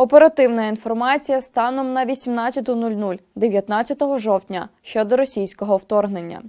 Оперативна інформація станом на 18.00 19 жовтня щодо російського вторгнення.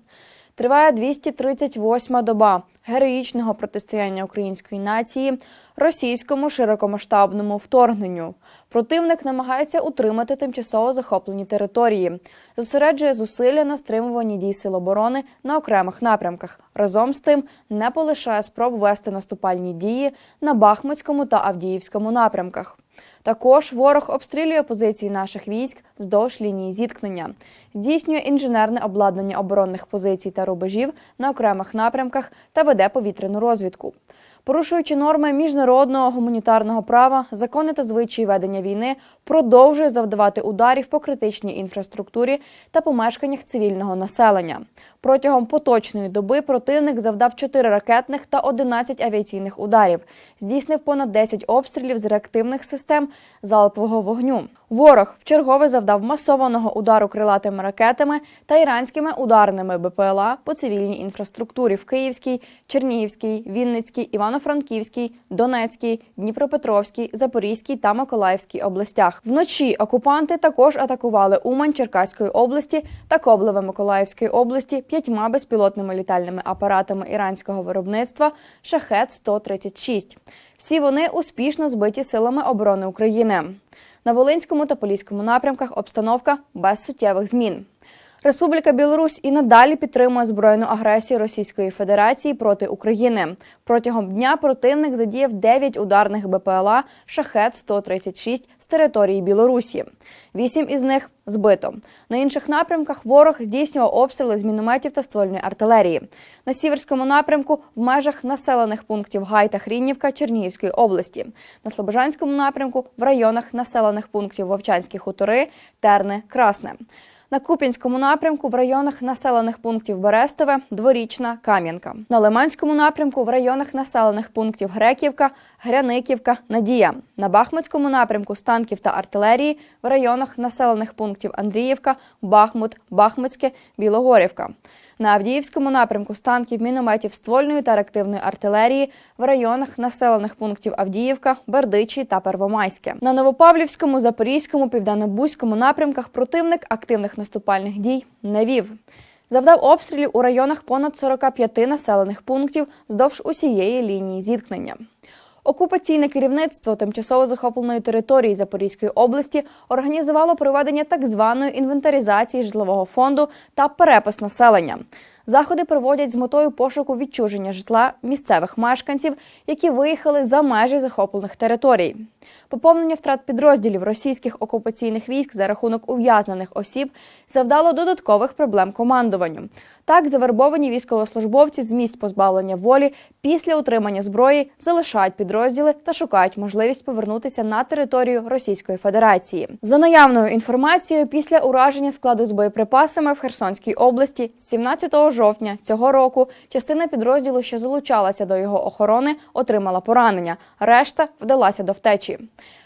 Триває 238-ма доба героїчного протистояння української нації російському широкомасштабному вторгненню. Противник намагається утримати тимчасово захоплені території, зосереджує зусилля на стримуванні дій сил оборони на окремих напрямках. Разом з тим не полишає спроб вести наступальні дії на Бахмутському та Авдіївському напрямках. Також ворог обстрілює позиції наших військ вздовж лінії зіткнення, здійснює інженерне обладнання оборонних позицій та рубежів на окремих напрямках та веде повітряну розвідку. Порушуючи норми міжнародного гуманітарного права, закони та звичаї ведення війни, продовжує завдавати ударів по критичній інфраструктурі та помешканнях цивільного населення. Протягом поточної доби противник завдав 4 ракетних та 11 авіаційних ударів, здійснив понад 10 обстрілів з реактивних систем залпового вогню. Ворог вчергове завдав масованого удару крилатими ракетами та іранськими ударними БПЛА по цивільній інфраструктурі в Київській, Чернігівській, Вінницькій, Івано-Франківській, Донецькій, Дніпропетровській, Запорізькій та Миколаївській областях. Вночі окупанти також атакували Умань Черкаської області та Коблеве Миколаївської області п'ятьма безпілотними літальними апаратами іранського виробництва Шахет 136 Всі вони успішно збиті силами оборони України. На Волинському та Поліському напрямках обстановка без суттєвих змін. Республіка Білорусь і надалі підтримує збройну агресію Російської Федерації проти України. Протягом дня противник задіяв 9 ударних БПЛА Шахет 136 з території Білорусі. Вісім із них збито. На інших напрямках ворог здійснював обстріли з мінометів та ствольної артилерії. На сіверському напрямку в межах населених пунктів Гай та Хріннівка Чернігівської області. На Слобожанському напрямку в районах населених пунктів Вовчанські хутори, Терни, Красне. На Куп'янському напрямку в районах населених пунктів Берестове, Дворічна, Кам'янка. На Лиманському напрямку в районах населених пунктів Греківка, Гряниківка, Надія. На Бахмутському напрямку з танків та артилерії в районах населених пунктів Андріївка, Бахмут, Бахмутське, Білогорівка. На Авдіївському напрямку з танків, мінометів ствольної та реактивної артилерії в районах населених пунктів Авдіївка, Бердичі та Первомайське. На Новопавлівському, Запорізькому, Південно-Бузькому напрямках противник активних наступальних дій не вів. Завдав обстрілів у районах понад 45 населених пунктів вздовж усієї лінії зіткнення. Окупаційне керівництво тимчасово захопленої території Запорізької області організувало проведення так званої інвентаризації житлового фонду та перепис населення. Заходи проводять з метою пошуку відчуження житла місцевих мешканців, які виїхали за межі захоплених територій. Поповнення втрат підрозділів російських окупаційних військ за рахунок ув'язнених осіб завдало додаткових проблем командуванню. Так, завербовані військовослужбовці з місць позбавлення волі після утримання зброї залишають підрозділи та шукають можливість повернутися на територію Російської Федерації. За наявною інформацією, після ураження складу з боєприпасами в Херсонській області 17 жовтня цього року частина підрозділу, що залучалася до його охорони, отримала поранення. Решта вдалася до втечі.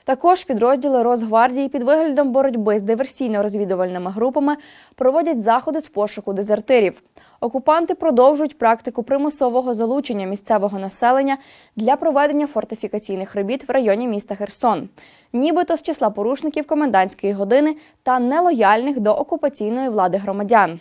Також підрозділи Росгвардії під виглядом боротьби з диверсійно-розвідувальними групами проводять заходи з пошуку дезертирів. Окупанти продовжують практику примусового залучення місцевого населення для проведення фортифікаційних робіт в районі міста Херсон, нібито з числа порушників комендантської години та нелояльних до окупаційної влади громадян.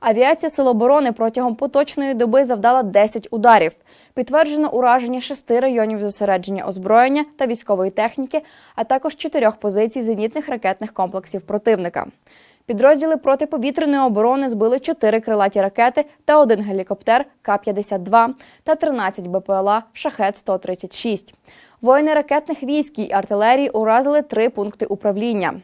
Авіація Сил оборони протягом поточної доби завдала 10 ударів. Підтверджено ураження шести районів зосередження озброєння та військової техніки, а також чотирьох позицій зенітних ракетних комплексів противника. Підрозділи протиповітряної оборони збили 4 крилаті ракети та один гелікоптер К-52 та 13 БПЛА Шахет-136. Воїни ракетних військ і артилерії уразили три пункти управління.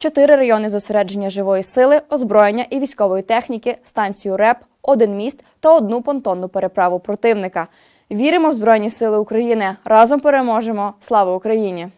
Чотири райони зосередження живої сили, озброєння і військової техніки, станцію РЕП, один міст та одну понтонну переправу противника. Віримо в Збройні Сили України. Разом переможемо. Слава Україні!